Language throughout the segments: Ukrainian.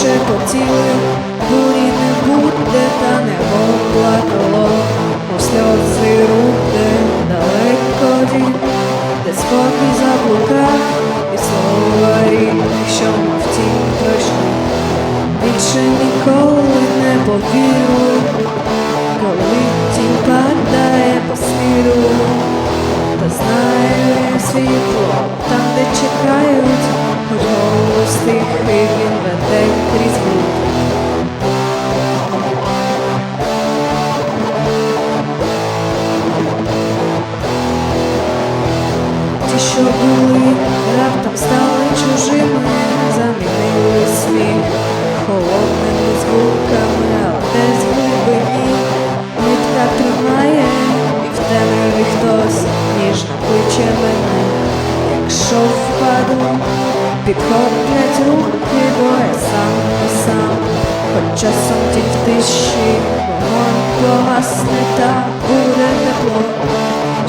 шепотіли, бурі не буде, та небо плакало, мов сльози руде далеко дім, де спокій заблукав, і слова рідних, що мов тінь пройшли. Більше ніколи не повірю, коли тінь падає по сліду, та знаю я світло там, де чекають, тихий він веде крізь бруд. Ті, що були, раптом стали чужими, замінили сміх холодними звуками, але десь в глибині нитка тримає, і в темряві хтось ніжно кличе мене, якщо впаду, підходять руки, бо я сам і сам, хоч часом тінь в тиші, вогонь погасне, та буде тепло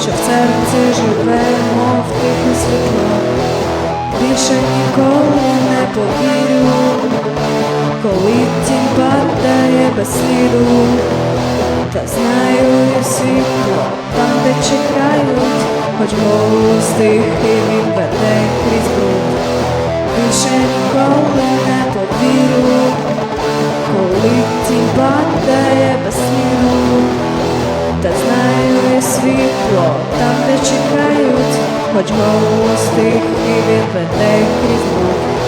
що в серці живе, мов тихе світло, більше ніколи не повірю, коли тінь падає без сліду, та знаю світло там, де чекають, хоч голос тихий він веде крізь бруд. Більше ніколи не повірю, коли тінь падає без сліду. Та знаю я світло там, де чекають, хоч голос тихий він веде крізь мук.